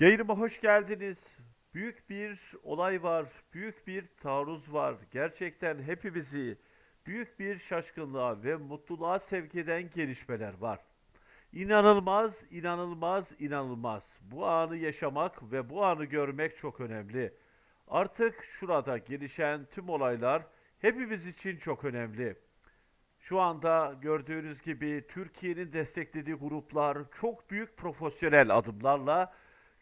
Yayınıma hoş geldiniz. Büyük bir olay var, büyük bir taarruz var. Gerçekten hepimizi büyük bir şaşkınlığa ve mutluluğa sevk eden gelişmeler var. İnanılmaz, inanılmaz, inanılmaz. Bu anı yaşamak ve bu anı görmek çok önemli. Artık şurada gelişen tüm olaylar hepimiz için çok önemli. Şu anda gördüğünüz gibi Türkiye'nin desteklediği gruplar çok büyük profesyonel adımlarla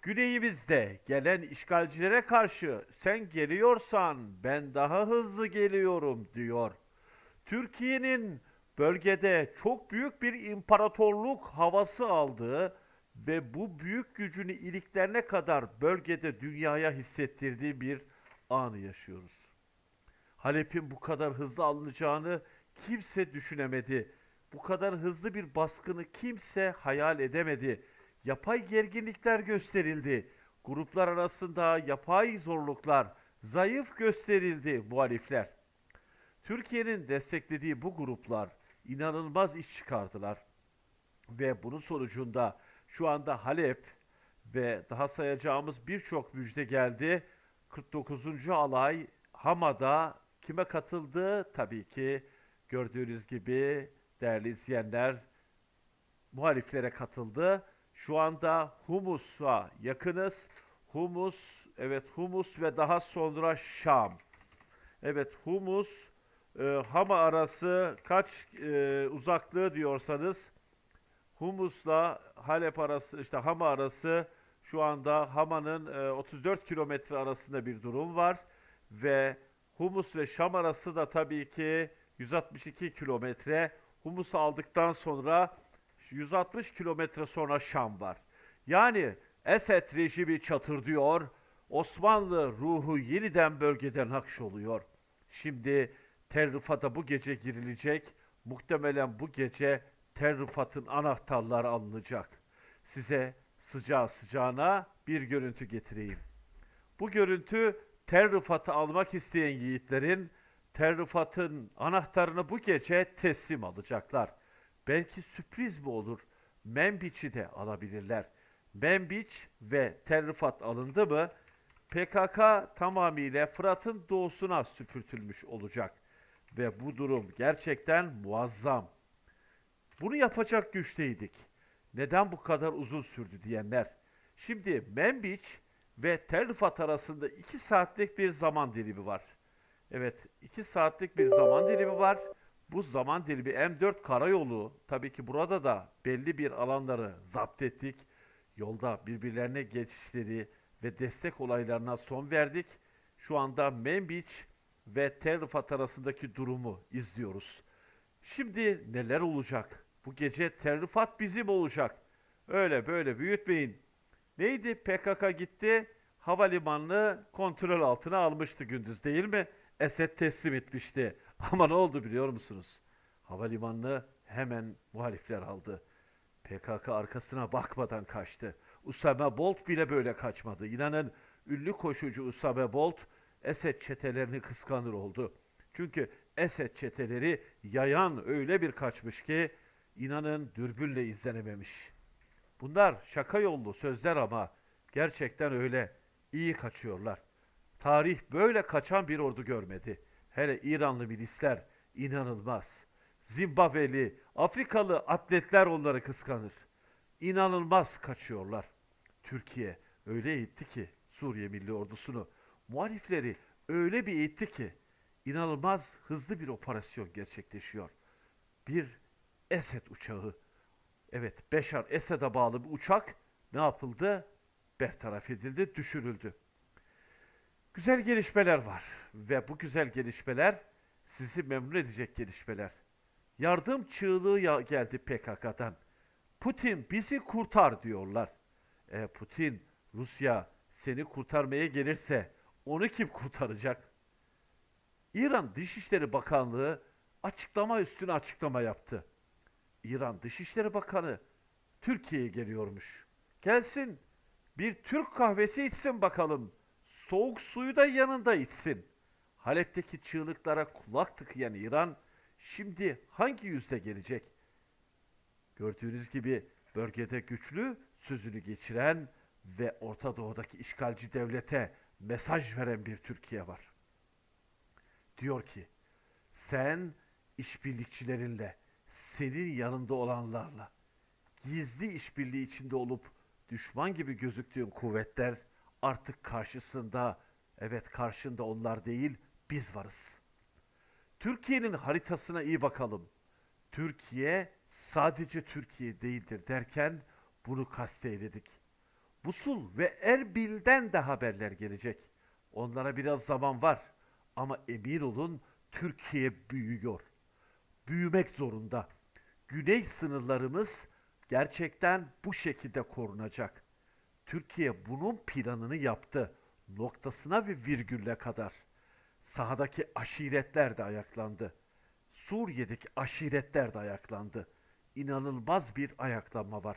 güneyimizde gelen işgalcilere karşı sen geliyorsan ben daha hızlı geliyorum diyor. Türkiye'nin bölgede çok büyük bir imparatorluk havası aldığı ve bu büyük gücünü iliklerine kadar bölgede dünyaya hissettirdiği bir anı yaşıyoruz. Halep'in bu kadar hızlı alınacağını kimse düşünemedi. Bu kadar hızlı bir baskını kimse hayal edemedi. Yapay gerginlikler gösterildi. Gruplar arasında yapay zorluklar, zayıf gösterildi muhalifler. Türkiye'nin desteklediği bu gruplar inanılmaz iş çıkardılar. Ve bunun sonucunda şu anda Halep ve daha sayacağımız birçok müjde geldi. 49. alay Hama'da kime katıldı? Tabii ki gördüğünüz gibi değerli izleyenler muhaliflere katıldı. Şu anda Humus'a yakınız. Humus, evet Humus ve daha sonra Şam. Evet Humus, e, Hama arası kaç e, uzaklığı diyorsanız Humus'la Halep arası işte Hama arası şu anda Hama'nın e, 34 kilometre arasında bir durum var ve Humus ve Şam arası da tabii ki 162 kilometre. Humus'u aldıktan sonra 160 kilometre sonra Şam var. Yani Esed rejimi çatırdıyor. Osmanlı ruhu yeniden bölgeden oluyor. Şimdi Tel bu gece girilecek. Muhtemelen bu gece Tel Rifat'ın anahtarları alınacak. Size sıcağı sıcağına bir görüntü getireyim. Bu görüntü Tel almak isteyen yiğitlerin Tel anahtarını bu gece teslim alacaklar. Belki sürpriz mi olur? Membiç'i de alabilirler. Membiç ve Tel Rifat alındı mı PKK tamamıyla Fırat'ın doğusuna süpürtülmüş olacak. Ve bu durum gerçekten muazzam. Bunu yapacak güçteydik. Neden bu kadar uzun sürdü diyenler. Şimdi Membiç ve Tel Rifat arasında 2 saatlik bir zaman dilimi var. Evet 2 saatlik bir zaman dilimi var. Bu zaman dilimi M4 karayolu tabii ki burada da belli bir alanları zapt ettik. Yolda birbirlerine geçişleri ve destek olaylarına son verdik. Şu anda Membiç ve Tel Rifat arasındaki durumu izliyoruz. Şimdi neler olacak? Bu gece Tel Rifat bizim olacak. Öyle böyle büyütmeyin. Neydi? PKK gitti. Havalimanını kontrol altına almıştı gündüz değil mi? Esed teslim etmişti. Ama ne oldu biliyor musunuz? Havalimanını hemen muhalifler aldı. PKK arkasına bakmadan kaçtı. Usame Bolt bile böyle kaçmadı. İnanın ünlü koşucu Usame Bolt Esed çetelerini kıskanır oldu. Çünkü Esed çeteleri yayan öyle bir kaçmış ki inanın dürbünle izlenememiş. Bunlar şaka yollu sözler ama gerçekten öyle iyi kaçıyorlar. Tarih böyle kaçan bir ordu görmedi. Hele İranlı milisler inanılmaz. Zimbabveli, Afrikalı atletler onları kıskanır. İnanılmaz kaçıyorlar. Türkiye öyle eğitti ki Suriye Milli Ordusunu, muhalifleri öyle bir eğitti ki inanılmaz hızlı bir operasyon gerçekleşiyor. Bir Esed uçağı, evet Beşar Esed'e bağlı bir uçak ne yapıldı? Bertaraf edildi, düşürüldü. Güzel gelişmeler var ve bu güzel gelişmeler sizi memnun edecek gelişmeler. Yardım çığlığı geldi PKK'dan. Putin bizi kurtar diyorlar. E, Putin, Rusya seni kurtarmaya gelirse onu kim kurtaracak? İran Dışişleri Bakanlığı açıklama üstüne açıklama yaptı. İran Dışişleri Bakanı Türkiye'ye geliyormuş. Gelsin bir Türk kahvesi içsin bakalım. Soğuk suyu da yanında içsin. Halep'teki çığlıklara kulak tıkayan İran şimdi hangi yüzde gelecek? Gördüğünüz gibi bölgede güçlü sözünü geçiren ve Orta Doğu'daki işgalci devlete mesaj veren bir Türkiye var. Diyor ki, sen işbirlikçilerinle, senin yanında olanlarla, gizli işbirliği içinde olup düşman gibi gözüktüğün kuvvetler artık karşısında, evet karşında onlar değil, biz varız. Türkiye'nin haritasına iyi bakalım. Türkiye sadece Türkiye değildir derken bunu kasteyledik. Busul ve Erbil'den de haberler gelecek. Onlara biraz zaman var ama emin olun Türkiye büyüyor. Büyümek zorunda. Güney sınırlarımız gerçekten bu şekilde korunacak. Türkiye bunun planını yaptı. Noktasına ve virgülle kadar. Sahadaki aşiretler de ayaklandı. Suriye'deki aşiretler de ayaklandı. İnanılmaz bir ayaklanma var.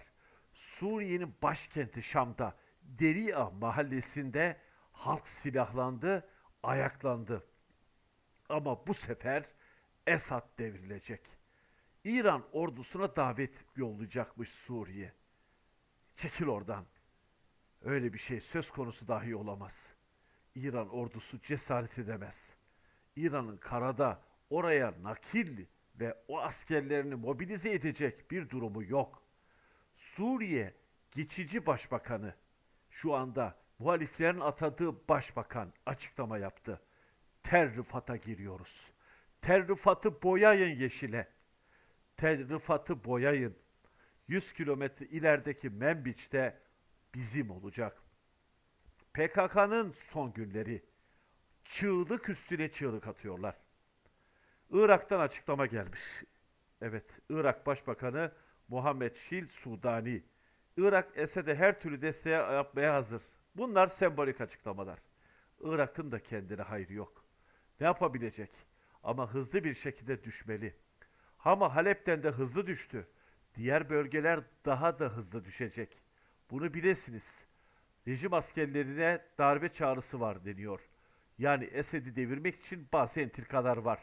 Suriye'nin başkenti Şam'da Deria mahallesinde halk silahlandı, ayaklandı. Ama bu sefer Esad devrilecek. İran ordusuna davet yollayacakmış Suriye. Çekil oradan. Öyle bir şey söz konusu dahi olamaz. İran ordusu cesaret edemez. İran'ın karada oraya nakil ve o askerlerini mobilize edecek bir durumu yok. Suriye geçici başbakanı şu anda muhaliflerin atadığı başbakan açıklama yaptı. Terrifat'a giriyoruz. Terrifat'ı boyayın yeşile. Terrifat'ı boyayın. 100 kilometre ilerideki Membiç'te bizim olacak. PKK'nın son günleri çığlık üstüne çığlık atıyorlar. Irak'tan açıklama gelmiş. Evet, Irak Başbakanı Muhammed Şil Sudani. Irak Esed'e her türlü desteğe yapmaya hazır. Bunlar sembolik açıklamalar. Irak'ın da kendine hayrı yok. Ne yapabilecek? Ama hızlı bir şekilde düşmeli. Ama Halep'ten de hızlı düştü. Diğer bölgeler daha da hızlı düşecek. Bunu bilesiniz. Rejim askerlerine darbe çağrısı var deniyor. Yani Esed'i devirmek için bazı entrikalar var.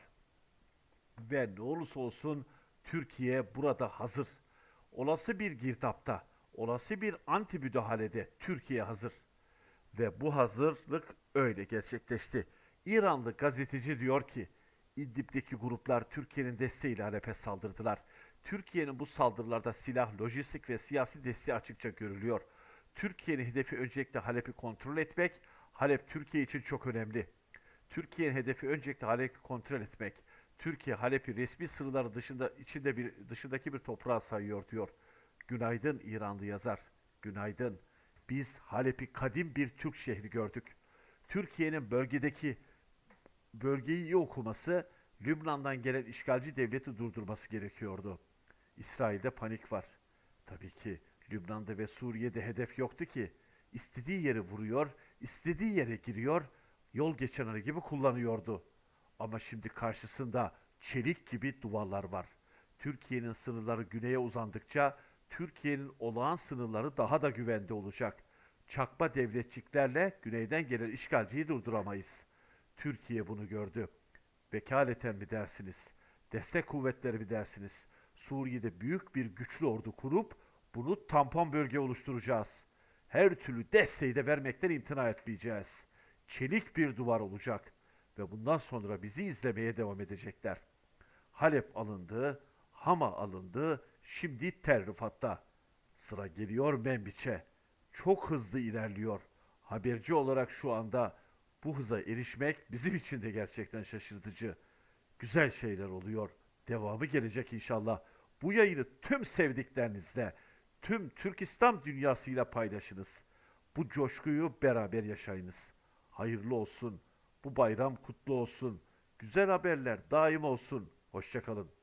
Ve ne olursa olsun Türkiye burada hazır. Olası bir girdapta, olası bir anti müdahalede Türkiye hazır. Ve bu hazırlık öyle gerçekleşti. İranlı gazeteci diyor ki, İdlib'deki gruplar Türkiye'nin desteğiyle Halep'e saldırdılar. Türkiye'nin bu saldırılarda silah, lojistik ve siyasi desteği açıkça görülüyor. Türkiye'nin hedefi öncelikle Halep'i kontrol etmek. Halep Türkiye için çok önemli. Türkiye'nin hedefi öncelikle Halep'i kontrol etmek. Türkiye Halep'i resmi sınırları dışında içinde bir dışındaki bir toprağa sayıyor diyor. Günaydın İranlı yazar. Günaydın. Biz Halep'i kadim bir Türk şehri gördük. Türkiye'nin bölgedeki bölgeyi iyi okuması, Lübnan'dan gelen işgalci devleti durdurması gerekiyordu. İsrail'de panik var. Tabii ki Lübnan'da ve Suriye'de hedef yoktu ki. İstediği yeri vuruyor, istediği yere giriyor, yol geçenleri gibi kullanıyordu. Ama şimdi karşısında çelik gibi duvarlar var. Türkiye'nin sınırları güneye uzandıkça Türkiye'nin olağan sınırları daha da güvende olacak. Çakma devletçiklerle güneyden gelen işgalciyi durduramayız. Türkiye bunu gördü. Vekaleten mi dersiniz? Destek kuvvetleri mi dersiniz? Suriye'de büyük bir güçlü ordu kurup bunu tampon bölge oluşturacağız. Her türlü desteği de vermekten imtina etmeyeceğiz. Çelik bir duvar olacak ve bundan sonra bizi izlemeye devam edecekler. Halep alındı, Hama alındı, şimdi Tel Rıfat'ta. Sıra geliyor Membiç'e. Çok hızlı ilerliyor. Haberci olarak şu anda bu hıza erişmek bizim için de gerçekten şaşırtıcı. Güzel şeyler oluyor. Devamı gelecek inşallah. Bu yayını tüm sevdiklerinizle, tüm Türk İslam dünyasıyla paylaşınız. Bu coşkuyu beraber yaşayınız. Hayırlı olsun. Bu bayram kutlu olsun. Güzel haberler daim olsun. Hoşçakalın.